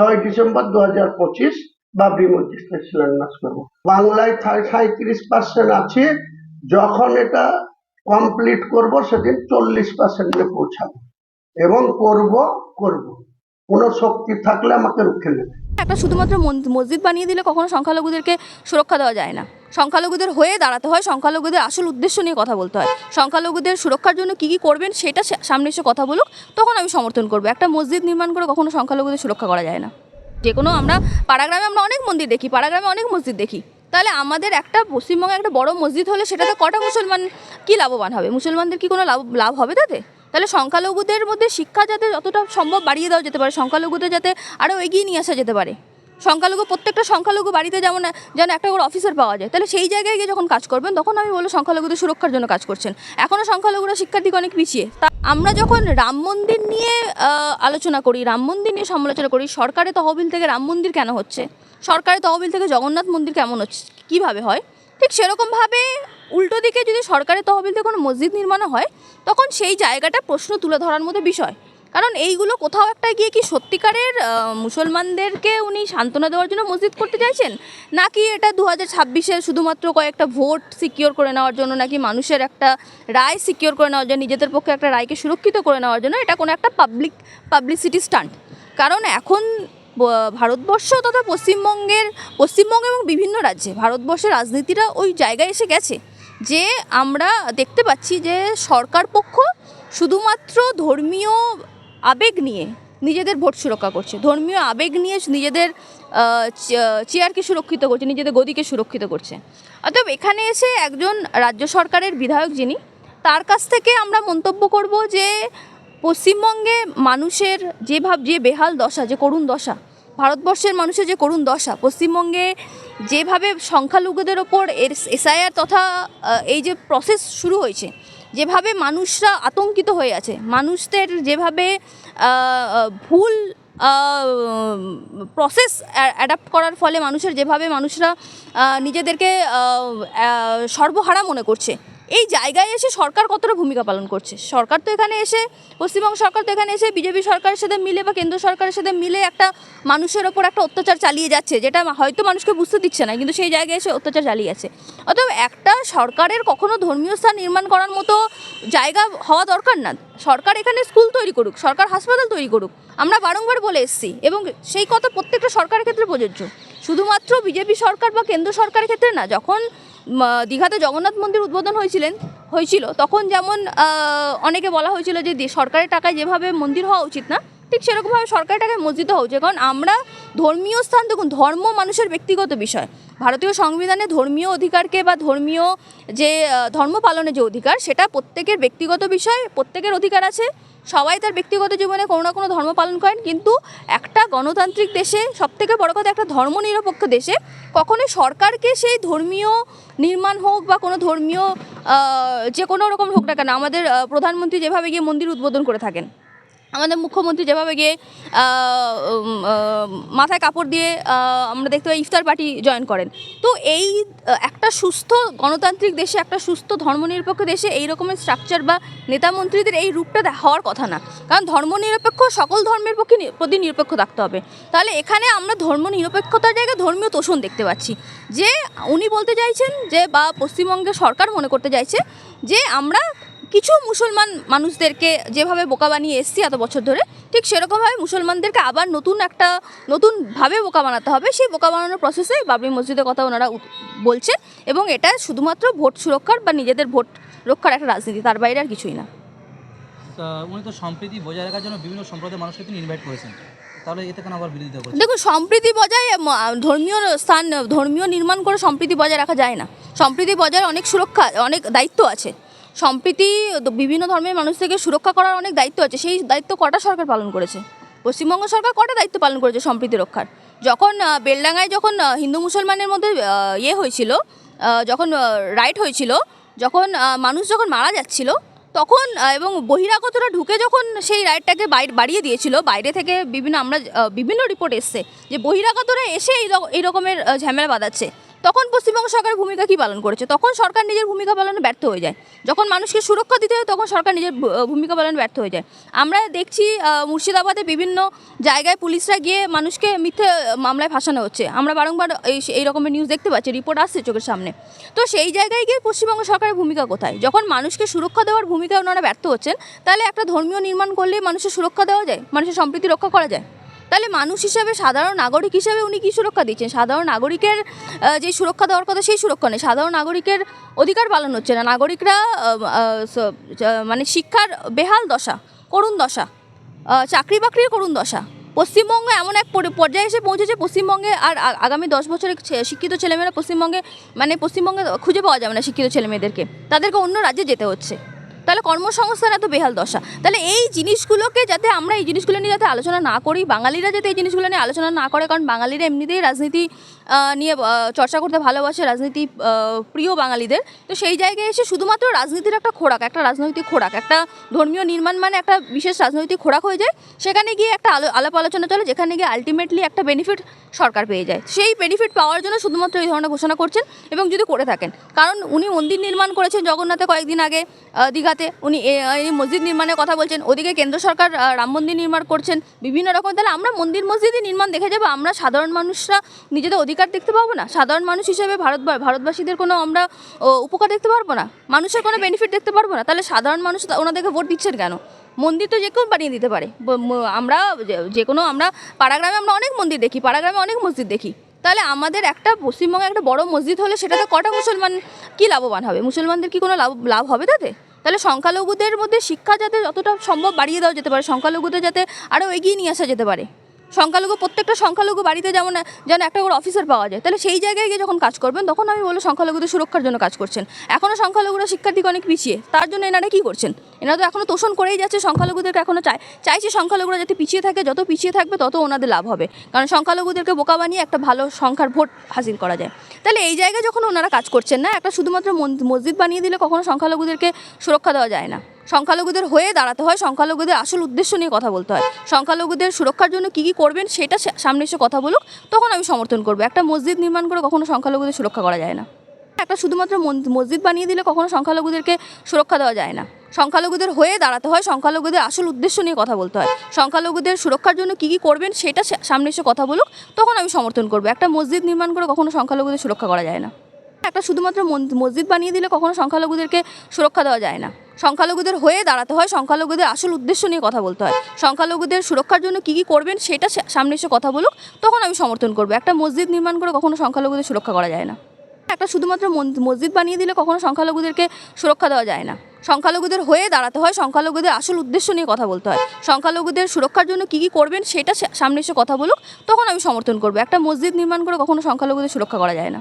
ছয় ডিসেম্বর দু হাজার পঁচিশ বাবরি মসজিদটা শিলান্যাস করব বাংলায় সাঁত্রিশ পার্সেন্ট আছে। যখন এটা কমপ্লিট করব, সেদিন চল্লিশ পার্সেন্টে পৌঁছাবো। এবং করব করব। কোনো শক্তি থাকলে আমাকে রুখে নেবে। একটা শুধুমাত্র মসজিদ বানিয়ে দিলে কখনো সংখ্যালঘুদেরকে সুরক্ষা দেওয়া যায় না। সংখ্যালঘুদের হয়ে দাঁড়াতে হয়, সংখ্যালঘুদের আসল উদ্দেশ্য নিয়ে কথা বলতে হয়। সংখ্যালঘুদের সুরক্ষার জন্য কী কী করবেন সেটা সামনে এসে কথা বলুক, তখন আমি সমর্থন করব। একটা মসজিদ নির্মাণ করে কখনো সংখ্যালঘুদের সুরক্ষা করা যায় না। যে কোনো আমরা, পাড়াগ্রামে আমরা অনেক মন্দির দেখি, পাড়াগ্রামে অনেক মসজিদ দেখি। তাহলে আমাদের একটা পশ্চিমবঙ্গে একটা বড় মসজিদ হলে সেটাতে কটা মুসলমান কি লাভবান হবে? মুসলমানদের কি কোনো লাভ লাভ হবে তাতে? তাহলে সংখ্যালঘুদের মধ্যে শিক্ষা যাতে যতটা সম্ভব বাড়িয়ে দেওয়া যেতে পারে, সংখ্যালঘুদের যাতে আরও এগিয়ে নিয়ে আসা যেতে পারে। সংখ্যালঘু, প্রত্যেকটা সংখ্যালঘু বাড়িতে যেমন, যেন একটা করে অফিসার পাওয়া যায়, তাহলে সেই জায়গায় গিয়ে যখন কাজ করবেন, তখন আমি বলব সংখ্যালঘুদের সুরক্ষার জন্য কাজ করছেন। এখনও সংখ্যালঘুরা শিক্ষার অনেক পিছিয়ে। তা আমরা যখন রাম মন্দির নিয়ে আলোচনা করি, রাম মন্দির নিয়ে সমালোচনা করি, সরকারের তহবিল থেকে রাম মন্দির কেন হচ্ছে? সরকারের তহবিল থেকে জগন্নাথ মন্দির কেমন হচ্ছে? কীভাবে হয়? ঠিক সেরকমভাবে উল্টো দিকে যদি সরকারের তহবিল থেকে কোনো মসজিদ নির্মাণ হয়, তখন সেই জায়গাটা প্রশ্ন তুলে ধরার মতো বিষয়। কারণ এইগুলো কোথাও একটা গিয়ে কি সত্যিকারের মুসলমানদেরকে উনি সান্ত্বনা দেওয়ার জন্য মসজিদ করতে চাইছেন? নাকি এটা দু হাজার ছাব্বিশে শুধুমাত্র কয়েকটা ভোট সিকিওর করে নেওয়ার জন্য, নাকি মানুষের একটা রায় সিকিওর করে নেওয়ার জন্য, নিজেদের পক্ষে একটা রায়কে সুরক্ষিত করে নেওয়ার জন্য, এটা কোনো একটা পাবলিক পাবলিসিটি স্টান্ট কারণ এখন ভারতবর্ষ তথা পশ্চিমবঙ্গের, পশ্চিমবঙ্গ এবং বিভিন্ন রাজ্যে ভারতবর্ষের রাজনীতিটা ওই জায়গায় এসে গেছে। যে আমরা দেখতে পাচ্ছি যে সরকার পক্ষ শুধুমাত্র ধর্মীয় আবেগ নিয়ে নিজেদের ভোট সুরক্ষা করছে। ধর্মীয় আবেগ নিয়ে নিজেদের চেয়ারকে সুরক্ষিত করছে, নিজেদের গদিকে সুরক্ষিত করছে। অতএব এখানে এসে একজন রাজ্য সরকারের বিধায়ক যিনি, তার কাছ থেকে আমরা মন্তব্য করব যে, পশ্চিমবঙ্গে মানুষের যে ভাব, যে বেহাল দশা, যে করুণ দশা ভারতবর্ষের মানুষের যে করুণ দশা, পশ্চিমবঙ্গে যেভাবে সংখ্যালঘুদের ওপর এর এসআইআর তথা এই যে প্রসেস শুরু হয়েছে, যেভাবে মানুষরা আতঙ্কিত হয়ে আছে, মানুষদের যেভাবে ভুল প্রসেস অ্যাডাপ্ট করার ফলে মানুষের, যেভাবে মানুষরা নিজেদেরকে সর্বহারা মনে করছে এই জায়গায় এসে সরকার কতটা ভূমিকা পালন করছে? সরকার তো এখানে এসে, পশ্চিমবঙ্গ সরকার তো এখানে এসে, বিজেপি সরকারের সাথে মিলে বা কেন্দ্র সরকারের সাথে মিলে একটা মানুষের ওপর একটা অত্যাচার চালিয়ে যাচ্ছে, যেটা হয়তো মানুষকে বুঝতে দিচ্ছে না, কিন্তু সেই জায়গায় এসে অত্যাচার চালিয়ে আছে। অতএব একটা সরকারের কখনো ধর্মীয় স্থান নির্মাণ করার মতো জায়গা হওয়া দরকার না। সরকার এখানে স্কুল তৈরি করুক, সরকার হাসপাতাল তৈরি করুক, আমরা বারংবার বলে এসেছি এবং সেই কথা প্রত্যেকটা সরকারের ক্ষেত্রে প্রযোজ্য। শুধুমাত্র বিজেপি সরকার বা কেন্দ্র সরকারের ক্ষেত্রে না, যখন দীঘাতে জগন্নাথ মন্দির উদ্বোধন হয়েছিলেন, হয়েছিল, তখন যেমন অনেকে বলা হয়েছিল যে সরকারের টাকায় যেভাবে মন্দির হওয়া উচিত না, ঠিক সেরকমভাবে সরকারের টাকায় মসজিদ হওয়া উচিত। কারণ আমরা ধর্মীয় স্থান, দেখুন, ধর্ম মানুষের ব্যক্তিগত বিষয়। ভারতীয় সংবিধানে ধর্মীয় অধিকারকে বা ধর্মীয় যে ধর্ম পালনের যে অধিকার, সেটা প্রত্যেকের ব্যক্তিগত বিষয়, প্রত্যেকের অধিকার আছে। সবাই তার ব্যক্তিগত জীবনে কোনো না কোনো ধর্ম পালন করেন। কিন্তু একটা গণতান্ত্রিক দেশে, সবথেকে বড় কথা একটা ধর্মনিরপেক্ষ দেশে, কখনোই সরকারকে সেই ধর্মীয় নির্মাণ হোক বা কোনো ধর্মীয় যে কোনো রকম হোক না কেন, আমাদের প্রধানমন্ত্রী যেভাবে গিয়ে মন্দির উদ্বোধন করে থাকেন। আমাদের মুখ্যমন্ত্রী যেভাবে গিয়ে মাথায় কাপড় দিয়ে আমরা দেখতে পাই ইফতার পার্টি জয়েন করেন। তো এই একটা সুস্থ গণতান্ত্রিক দেশে, একটা সুস্থ ধর্মনিরপেক্ষ দেশে এই রকমের স্ট্রাকচার বা নেতা মন্ত্রীদের এই রূপটা হওয়ার কথা না। কারণ ধর্মনিরপেক্ষ সকল ধর্মের পক্ষে প্রতি নিরপেক্ষ থাকতে হবে। তাহলে এখানে আমরা ধর্ম নিরপেক্ষতার জায়গায় ধর্মীয় তোষণ দেখতে পাচ্ছি। যে উনি বলতে চাইছেন যে, বা পশ্চিমবঙ্গের সরকার মনে করতে চাইছে যে, আমরা কিছু মুসলমান মানুষদেরকে যেভাবে বোকা বানিয়ে এসছি এত বছর ধরে ঠিক সেরকমভাবে মুসলমানদেরকে আবার নতুন একটা নতুনভাবে বোকা বানাতে হবে। সেই বোকা বানানোর প্রসেসে বাবরি মসজিদের কথা ওনারা বলছেন এবং এটা শুধুমাত্র ভোট সুরক্ষার বা নিজেদের ভোট রক্ষার একটা রাজনীতি তার বাইরে আর কিছুই না। উনি তো সম্প্রীতি বজায় রাখার জন্য বিভিন্ন সম্প্রদায়ের মানুষকে তিনি ইনভাইট করেছেন। তাহলে এতে কেন আবার বিরোধিতা করছেন? দেখুন সম্প্রীতি বজায় ধর্মীয় স্থান ধর্মীয় নির্মাণ করে সম্প্রীতি বজায় রাখা যায় না। সম্প্রীতি বজায় অনেক সুরক্ষা অনেক দায়িত্ব আছে। সম্প্রীতি বিভিন্ন ধর্মের মানুষ থেকে সুরক্ষা করার অনেক দায়িত্ব আছে। সেই দায়িত্ব কটা সরকার পালন করেছে? পশ্চিমবঙ্গ সরকার কটা দায়িত্ব পালন করেছে সম্প্রীতি রক্ষার? যখন বেলডাঙ্গায় যখন হিন্দু মুসলমানের মধ্যে ইয়ে হয়েছিল যখন রাইট হয়েছিল, যখন মানুষ যখন মারা যাচ্ছিল, তখন এবং বহিরাগতরা ঢুকে যখন সেই রাইডটাকে বাইরে বাড়িয়ে দিয়েছিল, বাইরে থেকে বিভিন্ন আমরা বিভিন্ন রিপোর্ট এসছে যে বহিরাগতরা এসে এই রকমের ঝামেলা বাঁধাচ্ছে। তখন পশ্চিমবঙ্গ সরকারের ভূমিকা কি পালন করেছে? তখন সরকার নিজের ভূমিকা পালনে ব্যর্থ হয়ে যায়। যখন মানুষকে সুরক্ষা দিতে হয়, তখন সরকার নিজের ভূমিকা পালনে ব্যর্থ হয়ে যায়। আমরা দেখছি মুর্শিদাবাদে বিভিন্ন জায়গায় পুলিশরা গিয়ে মানুষকে মিথ্যে মামলায় ফাঁসানো হচ্ছে। আমরা বারংবার এই এই রকমের নিউজ দেখতে পাচ্ছি রিপোর্ট আসছে চোখের সামনে। তো সেই জায়গায় গিয়ে পশ্চিমবঙ্গ সরকারের ভূমিকা কোথায়? যখন মানুষকে সুরক্ষা দেওয়ার ভূমিকা ওনারা ব্যর্থ হচ্ছেন, তাহলে একটা ধর্মীয় নির্মাণ করলে মানুষের সুরক্ষা দেওয়া যায়? মানুষের সম্প্রীতি রক্ষা করা যায়? তাহলে মানুষ হিসাবে সাধারণ নাগরিক হিসাবে উনি কি সুরক্ষা দিচ্ছেন? সাধারণ নাগরিকের যে সুরক্ষা দেওয়ার কথা সেই সুরক্ষা নেই। সাধারণ নাগরিকের অধিকার পালন হচ্ছে না। নাগরিকরা মানে শিক্ষার বেহাল দশা, করুণ দশা চাকরি বাকরির করুণ দশা। পশ্চিমবঙ্গ এমন এক পর্যায়ে এসে পৌঁছেছে, পশ্চিমবঙ্গে আর আগামী দশ বছরে শিক্ষিত ছেলেমেয়েরা পশ্চিমবঙ্গে মানে পশ্চিমবঙ্গে খুঁজে পাওয়া যাবে না শিক্ষিত ছেলেমেয়েদেরকে। তাদেরকে অন্য রাজ্যে যেতে হচ্ছে। তাহলে কর্মসংস্থান এত বেহাল দশা। তাহলে এই জিনিসগুলোকে যাতে আমরা এই জিনিসগুলো নিয়ে যাতে আলোচনা না করি বাঙালিরা যাতে এই জিনিসগুলো নিয়ে আলোচনা না করে কারণ বাঙালিরা এমনিতেই রাজনীতি নিয়ে চর্চা করতে ভালোবাসে রাজনীতি প্রিয় বাঙালিদের। তো সেই জায়গায় এসে শুধুমাত্র রাজনীতির একটা খোরাক একটা রাজনৈতিক খোরাক একটা ধর্মীয় নির্মাণ মানে একটা বিশেষ রাজনৈতিক খোরাক হয়ে যায় সেখানে গিয়ে একটা আলো আলাপ আলোচনা চলে যেখানে গিয়ে আলটিমেটলি একটা বেনিফিট সরকার পেয়ে যায়। সেই বেনিফিট পাওয়ার জন্য শুধুমাত্র এই ধরনের ঘোষণা করছেন এবং যদি করে থাকেন। কারণ উনি মন্দির নির্মাণ করেছেন জগন্নাথে কয়েকদিন আগে আহ, দীঘাতে উনি এই মসজিদ নির্মাণের কথা বলছেন, ওদিকে কেন্দ্র সরকার রাম মন্দির নির্মাণ করছেন, বিভিন্ন রকম। তাহলে আমরা মন্দির মসজিদই নির্মাণ দেখে যাব, আমরা সাধারণ মানুষরা নিজেদের অধিকার দেখতে পাবো না? সাধারণ মানুষ হিসেবে ভারত, ভারতবাসীদের কোনো আমরা উপকার দেখতে পারব না? মানুষের কোনো বেনিফিট দেখতে পারব না? তাহলে সাধারণ মানুষ ওনাদেরকে ভোট দিচ্ছেন কেন? মন্দির তো যে কেউ বানিয়ে দিতে পারে। আমরা যে- যে কোনো আমরা, পাড়াগ্রামে আমরা অনেক মন্দির দেখি, পাড়াগ্রামে অনেক মসজিদ দেখি। তাহলে আমাদের একটা পশ্চিমবঙ্গে একটা বড় মসজিদ হলে সেটাতে কটা মুসলমান কি লাভবান হবে? মুসলমানদের কি কোনো লাভ লাভ হবে তাতে? তাহলে সংখ্যালঘুদের মধ্যে শিক্ষা যাতে যতটা সম্ভব বাড়িয়ে দেওয়া যেতে পারে, সংখ্যালঘুদের যাতে আরও এগিয়ে নিয়ে আসা যেতে পারে। সংখ্যালঘু, প্রত্যেকটা সংখ্যালঘু বাড়িতে যেমন, যেন একটা করে অফিসার পাওয়া যায়, তাহলে সেই জায়গায় গিয়ে যখন কাজ করবেন, তখন আমি বলব সংখ্যালঘুদের সুরক্ষার জন্য কাজ করছেন। এখনও সংখ্যালঘুরা শিক্ষার দিকে অনেক পিছিয়ে, তার জন্য এনারা কী করছেন? এনারা তো এখনও তোষণ করেই যাচ্ছে, সংখ্যালঘুদেরকে এখনও চায় চাইছে সংখ্যালঘুরা যাতে পিছিয়ে থাকে, যত পিছিয়ে থাকবে, তত ওনাদের লাভ হবে। কারণ সংখ্যালঘুদেরকে বোকা বানিয়ে একটা ভালো সংখ্যার ভোট হাসিল করা যায়। তাহলে এই জায়গায় যখন ওনারা কাজ করছেন না, একটা শুধুমাত্র মসজিদ বানিয়ে দিলে কখনো সংখ্যালঘুদেরকে সুরক্ষা দেওয়া যায় না। সংখ্যালঘুদের হয়ে দাঁড়াতে হয়, সংখ্যালঘুদের আসল উদ্দেশ্য নিয়ে কথা বলতে হয়। সংখ্যালঘুদের সুরক্ষার জন্য কী কী করবেন সেটা সামনে এসে কথা বলুক, তখন আমি সমর্থন করব। একটা মসজিদ নির্মাণ করে কখনো সংখ্যালঘুদের সুরক্ষা করা যায় না। একটা শুধুমাত্র মসজিদ বানিয়ে দিলে কখনো সংখ্যালঘুদেরকে সুরক্ষা দেওয়া যায় না। সংখ্যালঘুদের হয়ে দাঁড়াতে হয়, সংখ্যালঘুদের আসল উদ্দেশ্য নিয়ে কথা বলতে হয়। সংখ্যালঘুদের সুরক্ষার জন্য কী কী করবেন সেটা সামনে এসে কথা বলুক, তখন আমি সমর্থন করব। একটা মসজিদ নির্মাণ করে কখনো সংখ্যালঘুদের সুরক্ষা করা যায় না। একটা শুধুমাত্র মসজিদ বানিয়ে দিলে কখনো সংখ্যালঘুদেরকে সুরক্ষা দেওয়া যায় না। সংখ্যালঘুদের হয়ে দাঁড়াতে হয়, সংখ্যালঘুদের আসল উদ্দেশ্য নিয়ে কথা বলতে হয়। সংখ্যালঘুদের সুরক্ষার জন্য কী কী করবেন সেটা সামনে এসে কথা বলুক, তখন আমি সমর্থন করব। একটা মসজিদ নির্মাণ করে কখনো সংখ্যালঘুদের সুরক্ষা করা যায় না। একটা শুধুমাত্র মসজিদ বানিয়ে দিলে কখনো সংখ্যালঘুদেরকে সুরক্ষা দেওয়া যায় না। সংখ্যালঘুদের হয়ে দাঁড়াতে হয়, সংখ্যালঘুদের আসল উদ্দেশ্য নিয়ে কথা বলতে হয়। সংখ্যালঘুদের সুরক্ষার জন্য কী কী করবেন সেটা সামনে এসে কথা বলুক, তখন আমি সমর্থন করব। একটা মসজিদ নির্মাণ করে কখনো সংখ্যালঘুদের সুরক্ষা করা যায় না।